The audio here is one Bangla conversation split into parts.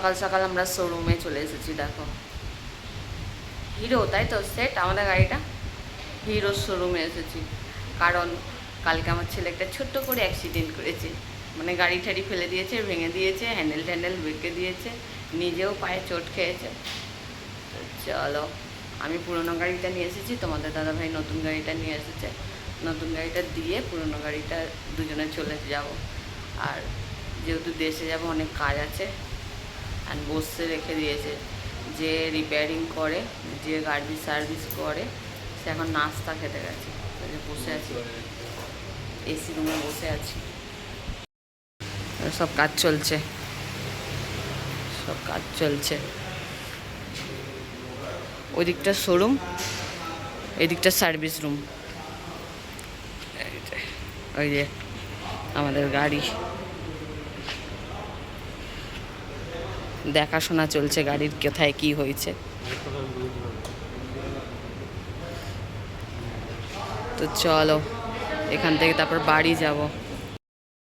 সকাল সকাল আমরা শোরুমে চলে এসেছি, দেখো। হিরো তাই তো? সেট আমাদের গাড়িটা? হিরো শোরুমে এসেছি। কারণ কালকে আমার ছেলে একটা ছোট্ট করে অ্যাক্সিডেন্ট করেছে। মানে গাড়ি ঠাড়ি ফেলে দিয়েছে, ভেঙে দিয়েছে হ্যান্ডেল ট্যান্ডেল বেঁকে দিয়েছে, নিজেও পায়ে চোট খেয়েছে। চলো, আমি পুরোনো গাড়িটা নিয়ে এসেছি, তোমাদের দাদাভাই নতুন গাড়িটা নিয়ে এসেছে। নতুন গাড়িটা দিয়ে পুরোনো গাড়িটা দুজনে চলে যাব। আর যেহেতু দেশে যাব, অনেক কাজ আছে আর বসে রেখে দিয়েছে। যে রিপেয়ারিং করে, যে গাড়ি সার্ভিস করে, সে এখন নাস্তা খেতে গেছে। বসে আছি। এসি রুমে বসে আছি। সব কাজ চলছে। সব কাজ চলছে। ওই দিকটা শোরুম এদিকটা সার্ভিস রুম ওই যে আমাদের গাড়ি। দেখাশোনা চলছে গাড়ির কোথায় কি হয়েছে। তো চলো, এখান থেকে তারপর বাড়ি যাব।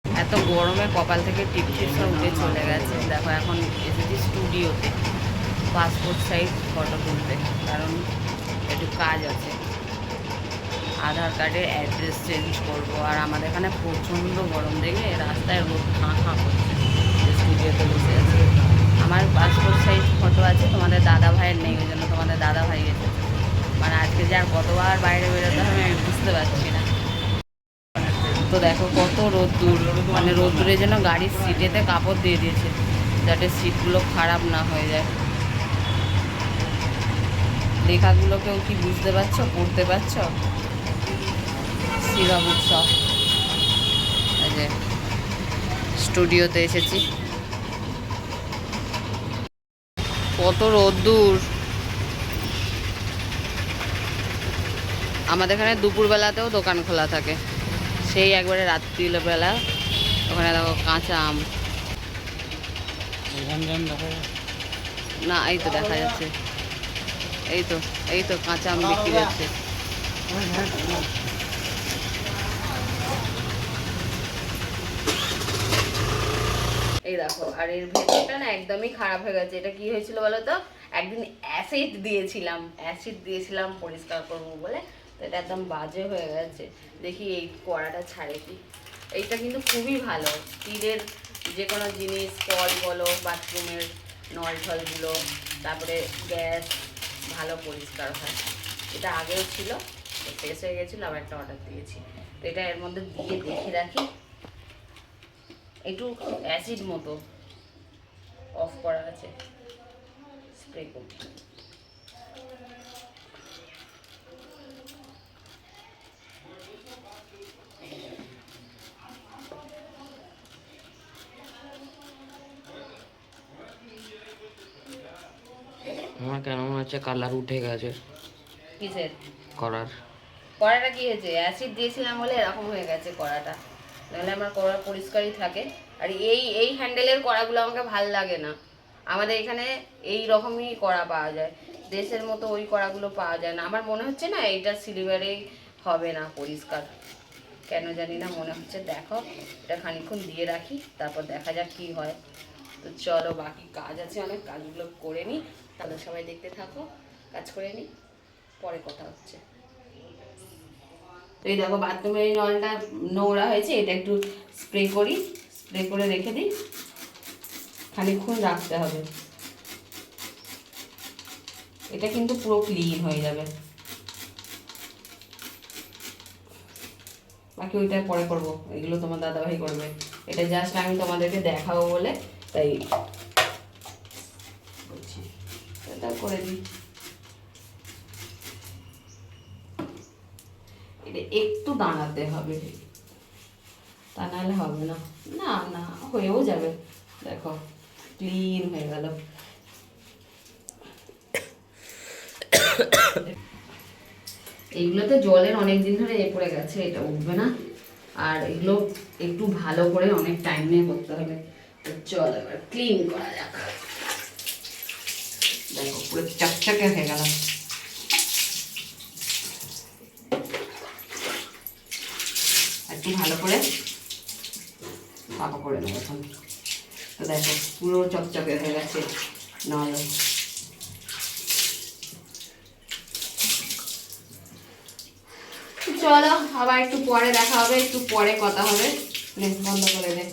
এত গরমে কপাল থেকে টিপটিপ সব উঠে চলে গেছে। দেখো, এখন এসেছি স্টুডিওতে পাসপোর্ট সাইজ ফটো তুলতে, কারণ একটু কাজ আছে। আধার কার্ডের অ্যাড্রেস চেঞ্জ করব, আর আমাদের এখানে প্রচণ্ড গরম দেখে রাস্তায় রোদ খাঁ খাঁ করছে। স্টুডিওতে বসে আছি। আমার পাসপোর্ট সাইজ ফটো আছে, তোমাদের দাদা ভাইয়ের নেই, ওই জন্য তোমাদের দাদা ভাই গেছে। মানে আজকে যে আর কতবার বাইরে বেরোতে হবে আমি বুঝতে পারছি না। তো দেখো কত রোদ্দুর মানে রোদ্দুরের জন্য গাড়ির সিটেতে কাপড় দিয়ে দিয়েছে, যাতে সিটগুলো খারাপ না হয়ে যায়। লেখাগুলো কেউ কি বুঝতে পারছ, পড়তে পারছ? শিবা বুক শপ স্টুডিওতে এসেছি। কত রোদ্দুর। আমাদের এখানে দুপুরবেলাতেও দোকান খোলা থাকে। সেই একবারে রাত্রিবেলা। ওখানে দেখো কাঁচা আম। না এই তো দেখা যাচ্ছে। এই তো এই তো কাঁচা আম বিক্রি হচ্ছে। এই দেখো, আর এর ভেতরটা না একদমই খারাপ হয়ে গেছে। এটা কি হয়েছিল বলো তো একদিন অ্যাসিড দিয়েছিলাম অ্যাসিড দিয়েছিলাম, পরিষ্কার করব বলে। তো এটা একদম বাজে হয়ে গেছে। দেখি এই কড়াটা ছাড়ে কি। এইটা কিন্তু খুবই ভালো। স্টিলের যে কোনো জিনিস কল বলো, বাথরুমের নল ঠলগুলো তারপরে গ্যাস, ভালো পরিষ্কার হয়। এটা আগেও ছিল শেষ হয়ে গেছিল, আবার একটা অর্ডার দিয়েছি। তো এটা এর মধ্যে দিয়ে দেখে রাখি। একটু অ্যাসিড মতো অফ করা আছে। স্প্রে করব। আমার কেন মনে হচ্ছে কালার উঠে গেছে। কিসের? করার। কড়াটা কি হয়েছে? অ্যাসিড দিয়েছিলাম বলে এরকম হয়ে গেছে কড়াটা নাহলে আমার কড়া পরিষ্কারই থাকে। আর এই এই হ্যান্ডেলের কড়াগুলো আমাকে ভালো লাগে না। আমাদের এখানে এই রকমই কড়া পাওয়া যায়। দেশের মতো ওই কড়াগুলো পাওয়া যায় না। আমার মনে হচ্ছে না এইটা সিলিভারেই হবে না পরিষ্কার। কেন জানি না, মনে হচ্ছে দেখো, এটা খানিক্ষণ দিয়ে রাখি, তারপর দেখা যাক কি হয়। তো চলো, বাকি কাজ আছে, অনেক কাজগুলো করে নিই। তাহলে সবাই দেখতে থাকো, কাজ করে নিই। পরে কথা হচ্ছে। তো এই দেখো বাথরুমের এই নলটা নোংরা হয়েছে, এটা একটু স্প্রে করি স্প্রে করে রেখে দিই। খানিকক্ষণ রাখতে হবে। এটা কিন্তু পুরো ক্লিন হয়ে যাবে। বাকি ওইটা পরে করব, এগুলো তোমার দাদাভাই করবে। এটা জাস্ট আমি তোমাদেরকে দেখাবো বলে, তাই এটা করে দিই। এটা একটু দাঁড়াতে হবে। তা নাহলে হবে না। না না, হয়েও যাবে। দেখো, ক্লিন হয়ে গেল। এইগুলোতে জলের অনেক দিন ধরে এ পড়ে গেছে, এটা উঠবে না। আর এগুলো একটু ভালো করে অনেক টাইম নিয়ে করতে হবে। চল এবার ক্লিন করা যাক। দেখো, পুরো চকচকে হয়ে গেল। একটু ভালো করে পাকা করে নেব এখন। তো দেখো পুরো চকচকে হয়ে গেছে নরম চলো আবার একটু পরে দেখা হবে একটু পরে কথা হবে। বন্ধ করে দে।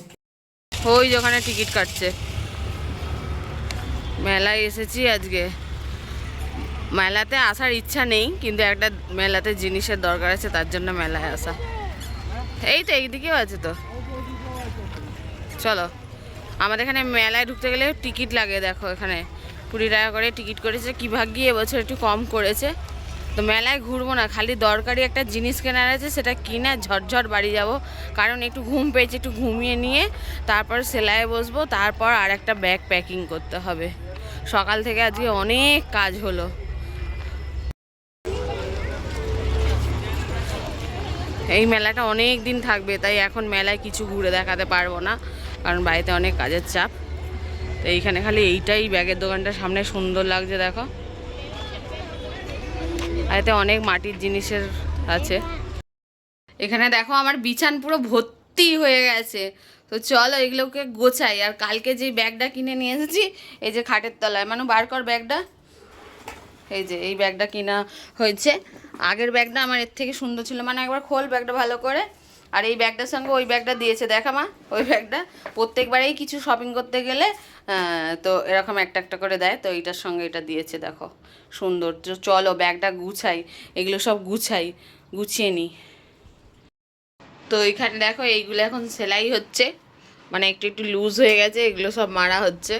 ওই যে ওখানে টিকিট কাটছে। মেলায় এসেছি আজকে। মেলাতে আসার ইচ্ছা নেই কিন্তু একটা মেলাতে জিনিসের দরকার আছে তার জন্য মেলায় আসা। এই তো এইদিকেও আছে তো। চলো। আমাদের এখানে মেলায় ঢুকতে গেলে টিকিট লাগে, দেখো এখানে। কুড়ি টাকা করে টিকিট করেছে, কি ভাগ্যি এবছর একটু কম করেছে। তো মেলায় ঘুরবো না, খালি দরকারি একটা জিনিস কেনার আছে, সেটা কিনে ঝটঝট বাড়ি যাব। কারণ একটু ঘুম পেয়েছে, একটু ঘুমিয়ে নিয়ে, তারপর সেলাইয়ে বসবো, তারপর আর একটা ব্যাগ প্যাকিং করতে হবে। সকাল থেকে আজকে অনেক কাজ হলো। এই মেলাটা অনেক দিন থাকবে, তাই এখন মেলায় কিছু ঘুরে দেখাতে পারব না, কারণ বাড়িতে অনেক কাজের চাপ। তো এইখানে খালি এইটাই ব্যাগের দোকানটা, সামনে সুন্দর লাগছে, দেখো। এতে অনেক মাটির জিনিসের আছে। এখানে দেখো আমার বিছান পুরো ভর্তি হয়ে গেছে। তো চলো এগুলোকে গোছাই, আর কালকে যে ব্যাগটা কিনে নিয়ে এসেছি, এই যে খাটের তলায়। মানে বার কর ব্যাগটা। এই যে এই ব্যাগটা কিনা হয়েছে। আগের ব্যাগটা আমার এর থেকে সুন্দর ছিল। মানে একবার খোল ব্যাগটা ভালো করে। আর এই ব্যাগটার সঙ্গে ওই ব্যাগটা দিয়েছে। দেখা মা, ওই ব্যাগটা। প্রত্যেকবারেই কিছু শপিং করতে গেলে তো এরকম একটা একটা করে দেয়। তো এইটার সঙ্গে এটা দিয়েছে, দেখো। সুন্দর। চলো, ব্যাগটা গুছাই। এগুলো সব গুছাই। গুছিয়ে নিই তো এখানে দেখো, এইগুলো এখন সেলাই হচ্ছে। মানে একটু একটু লুজ হয়ে গেছে। এগুলো সব মারা হচ্ছে।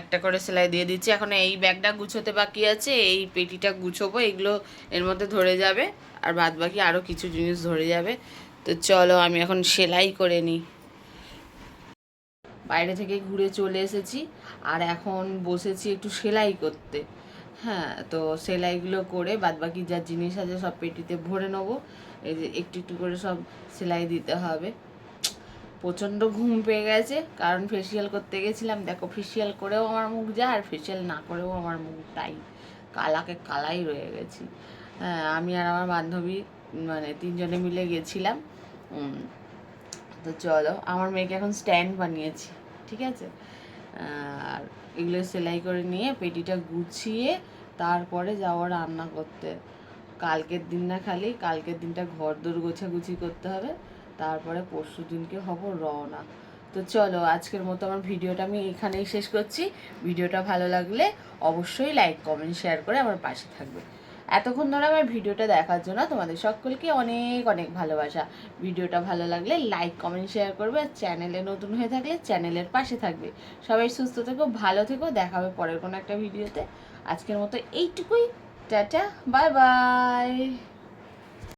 একটা করে সেলাই দিয়ে দিচ্ছি। এখন এই ব্যাগটা গুছোতে বাকি আছে, এই পেটিটা গুছোবো, এগুলো এর মধ্যে ধরে যাবে। আর বাদ বাকি আরও কিছু জিনিস ধরে যাবে। তো চলো, আমি এখন সেলাই করে নিই। বাইরে থেকে ঘুরে চলে এসেছি। আর এখন বসেছি একটু সেলাই করতে। হ্যাঁ তো সেলাইগুলো করে বাদ বাকি যা জিনিস আছে সব পেটিতে ভরে নেব। এই যে একটু একটু করে সব সেলাই দিতে হবে। প্রচণ্ড ঘুম পেয়ে গেছে, কারণ ফেসিয়াল করতে গেছিলাম। দেখো ফেসিয়াল করেও আমার মুখ যা আর ফেসিয়াল না করেও আমার মুখ টাই কালাকে কালাই রয়ে গেছি। হ্যাঁ আমি আর আমার বান্ধবী মানে তিনজনে মিলে গেছিলাম। তো চলো, আমার মেয়েকে এখন স্ট্যান্ড বানিয়েছি, ঠিক আছে? আর এগুলো সেলাই করে নিয়ে পেটিটা গুছিয়ে তারপরে যাওয়া রান্না করতে। কালকের দিন না খালি, কালকের দিনটা ঘর দোর গোছাগুছি করতে হবে। তারপরে পরশু দিনকে হব রওনা। তো চলো, আজকের মতো আমার ভিডিওটা আমি এখানেই শেষ করছি। ভিডিওটা ভালো লাগলে অবশ্যই লাইক কমেন্ট শেয়ার করে আমার পাশে থাকবে। এতক্ষণ ধরে আমার ভিডিওটা দেখার জন্য তোমাদের সকলকে অনেক অনেক ভালোবাসা। ভিডিওটা ভালো লাগলে লাইক কমেন্ট শেয়ার করবে আর চ্যানেলে নতুন হয়ে থাকলে চ্যানেলের পাশে থাকবে। সবাই সুস্থ থেকো, ভালো থেকো, দেখা হবে পরের কোনো একটা ভিডিওতে। আজকের মতো এইটুকুই। Tata bye bye